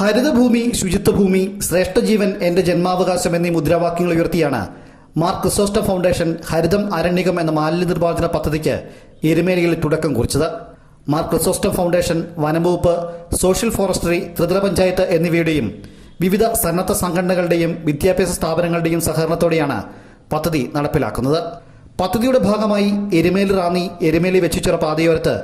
ഹരിതഭൂമി ശുചിത്വഭൂമി ശ്രേഷ്ഠജീവൻ എന്റെ ജന്മാവകാശം എന്നീ മുദ്രാവാക്യങ്ങൾ ഉയർത്തിയാണ് മാർക്ക് സോസ്റ്റ ഫൗണ്ടേഷൻ ഹരിതം അരണ്യകം എന്ന മാലിന്യ നിർമ്മാർജന പദ്ധതിക്ക് എരുമേലിയിൽ തുടക്കം കുറിച്ചത്. മാർക്ക് ക്രിസോസ്റ്റം ഫൗണ്ടേഷൻ വനംവകുപ്പ് സോഷ്യൽ ഫോറസ്ട്രി ത്രിതല പഞ്ചായത്ത് എന്നിവയുടെയും വിവിധ സന്നദ്ധ സംഘടനകളുടെയും വിദ്യാഭ്യാസ സ്ഥാപനങ്ങളുടെയും സഹകരണത്തോടെയാണ് പദ്ധതി നടപ്പിലാക്കുന്നത്. പദ്ധതിയുടെ ഭാഗമായി എരുമേലി റാന്നി എരുമേലി വെച്ചുച്ചിറ പാതയോരത്ത്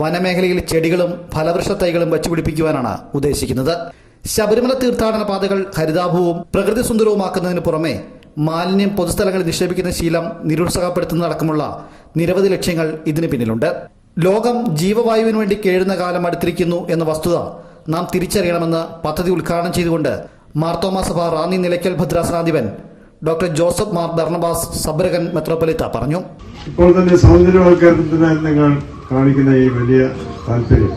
വനമേഖലയിൽ ചെടികളും ഫലവൃക്ഷ തൈകളും വച്ചുപിടിപ്പിക്കുവാനാണ് ഉദ്ദേശിക്കുന്നത്. ശബരിമല തീർത്ഥാടന പാതകൾ ഹരിതാഭവും പ്രകൃതി സുന്ദരവുമാക്കുന്നതിന് പുറമെ മാലിന്യം പൊതുസ്ഥലങ്ങളിൽ നിക്ഷേപിക്കുന്ന ശീലം നിരുത്സാഹപ്പെടുത്തുന്നതടക്കമുള്ള നിരവധി ലക്ഷ്യങ്ങൾ ഇതിന് പിന്നിലുണ്ട്. ലോകം ജീവവായുവിന് വേണ്ടി കേഴുന്ന കാലം അടുത്തിരിക്കുന്നു എന്ന വസ്തുത നാം തിരിച്ചറിയണമെന്ന് പദ്ധതി ഉദ്ഘാടനം ചെയ്തുകൊണ്ട് മാർത്തോമാ സഭ റാന്നി നിലയ്ക്കൽ ഭദ്രാസനാധിപൻ ഡോക്ടർ ജോസഫ് മാർ ധർണബാസ് സബ്രകൻ മെത്രോപൊലിത്ത പറഞ്ഞു. ഇപ്പോൾ തന്നെ സൗന്ദര്യവൽക്കരണത്തിന് നിങ്ങൾ കാണിക്കുന്ന ഈ വലിയ താല്പര്യം.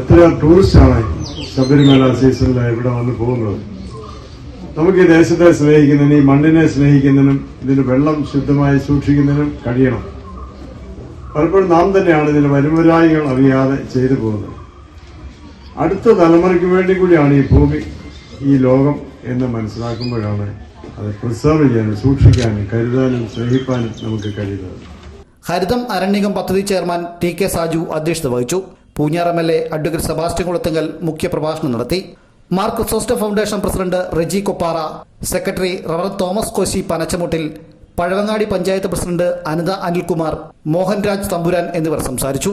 എത്ര ടൂറിസ്റ്റാണ് ശബരിമല സീസണിൽ ഇവിടെ വന്ന് പോകുന്നത്? നമുക്ക് ഈ ദേശത്തെ സ്നേഹിക്കുന്നതിനും ഈ മണ്ണിനെ സ്നേഹിക്കുന്നതിനും ഇതിന് വെള്ളം ശുദ്ധമായി സൂക്ഷിക്കുന്നതിനും കഴിയണം. പലപ്പോഴും നാം തന്നെയാണ് ഇതിന് വരുമരായികൾ അറിയാതെ ചെയ്തു പോകുന്നത്. അടുത്ത തലമുറയ്ക്ക് വേണ്ടി കൂടിയാണ് ഈ ഭൂമി ഈ ലോകം എന്ന് മനസ്സിലാക്കുമ്പോഴാണ് അത് പ്രിസർവ് ചെയ്യാനും സൂക്ഷിക്കാനും കരുതാനും സ്നേഹിക്കാനും നമുക്ക് കഴിയുന്നത്. ഹരിതം അരണ്യകം പദ്ധതി ചെയർമാൻ ടി കെ സാജു അധ്യക്ഷത വഹിച്ചു. Poonjar M L A advocate Sebastian Kulathunkal മുഖ്യപ്രഭാഷണം നടത്തി. Mark സോസ്റ്റ foundation president Reji Koppara secretary റവർ Thomas Koshy പനച്ചമുട്ടിൽ Pazhavangadi panchayat president Anitha Anilkumar Mohanraj Thampuran എന്നിവർ സംസാരിച്ചു.